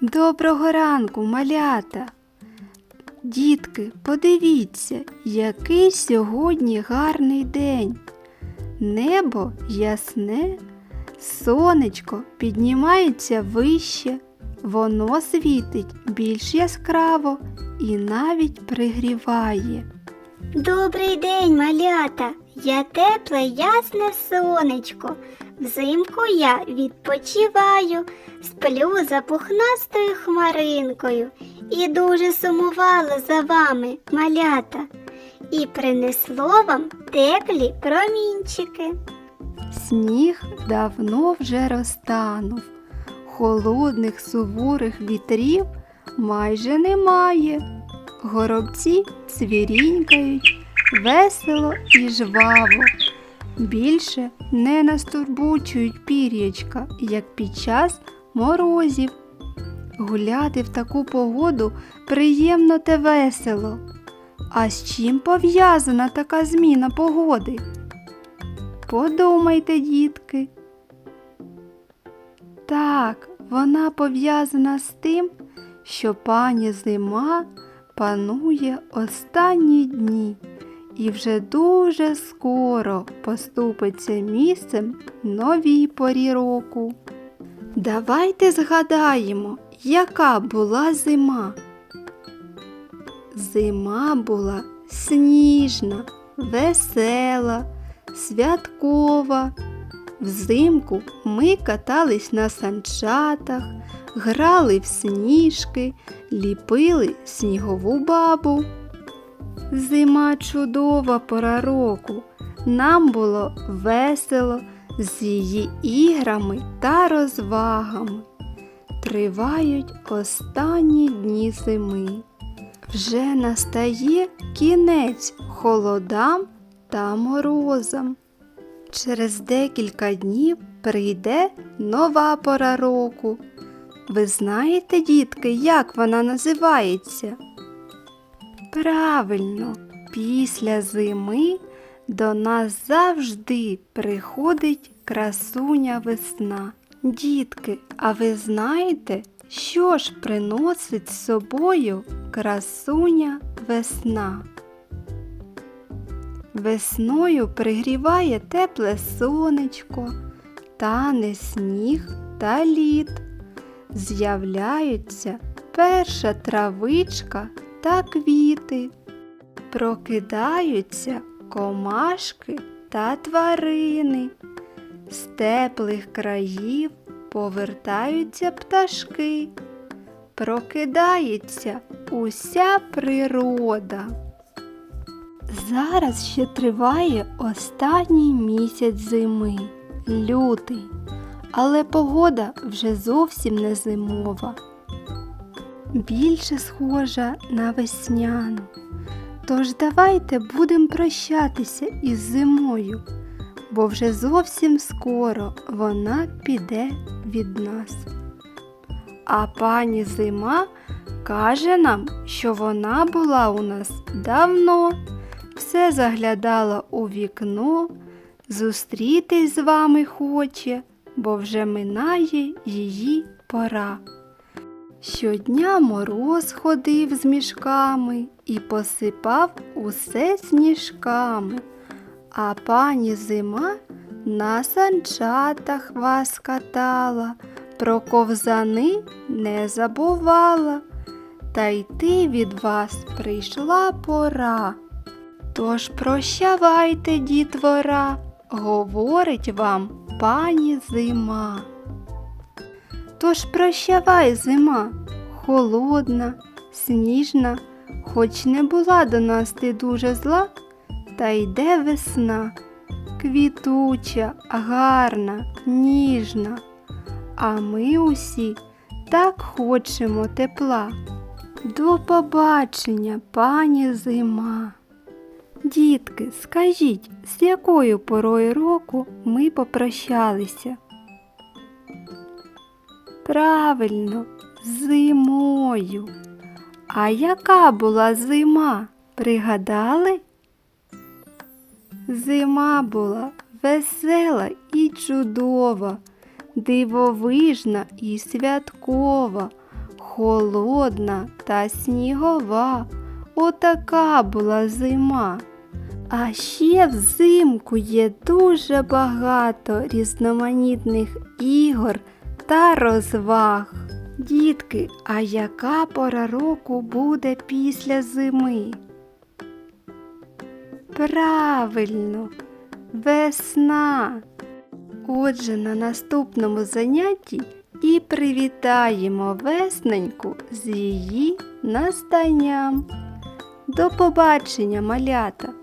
Доброго ранку, малята. Дітки, подивіться, який сьогодні гарний день. Небо ясне, сонечко піднімається вище, воно світить більш яскраво і навіть пригріває. Добрий день, малята! Я тепле, ясне сонечко. Взимку я відпочиваю, сплю за пухнастою хмаринкою і дуже сумувала за вами, малята, і принесло вам теплі промінчики. Сніг давно вже розтанув, холодних суворих вітрів майже немає. Горобці цвірінькають весело і жваво. Більше не настурбучують пір'ячка, як під час морозів. Гуляти в таку погоду приємно та весело. А з чим пов'язана така зміна погоди? Подумайте, дітки. Так, вона пов'язана з тим, що пані зима панує останні дні і вже дуже скоро поступиться місцем новій порі року. Давайте згадаємо, яка була зима. Зима була сніжна, весела, святкова. Взимку ми катались на санчатах, грали в сніжки, ліпили снігову бабу. Зима чудова пора року. Нам було весело з її іграми та розвагами. Тривають останні дні зими. Вже настає кінець холодам та морозам. Через декілька днів прийде нова пора року. Ви знаєте, дітки, як вона називається? Правильно, після зими до нас завжди приходить красуня весна. Дітки, а ви знаєте, що ж приносить з собою красуня весна? Весною пригріває тепле сонечко, тане сніг та лід. З'являються перша травичка та квіти. Прокидаються комашки та тварини. З теплих країв повертаються пташки. Прокидається уся природа. Зараз ще триває останній місяць зими, лютий, але погода вже зовсім не зимова. Більше схожа на весняну. Тож давайте будемо прощатися із зимою, бо вже зовсім скоро вона піде від нас. А пані зима каже нам, що вона була у нас давно все заглядала у вікно, зустрітись з вами хоче, бо вже минає її пора. Щодня мороз ходив з мішками і посипав усе сніжками, а пані зима на санчатах вас катала, про ковзани не забувала, та йти від вас прийшла пора. Тож прощавайте, дітвора, говорить вам пані зима. Тож прощавай, зима, холодна, сніжна, хоч не була до нас ти дуже зла, та йде весна, квітуча, гарна, ніжна, а ми усі так хочемо тепла. До побачення, пані зима. Дітки, скажіть, з якою порою року ми попрощалися? Правильно, зимою. А яка була зима? Пригадали? Зима була весела і чудова, дивовижна і святкова. холодна та снігова. Отака була зима. А ще взимку є дуже багато різноманітних ігор та розваг. Дітки, а яка пора року буде після зими? Правильно, весна. Отже, на наступному занятті і привітаємо весненьку з її настанням. До побачення, малята!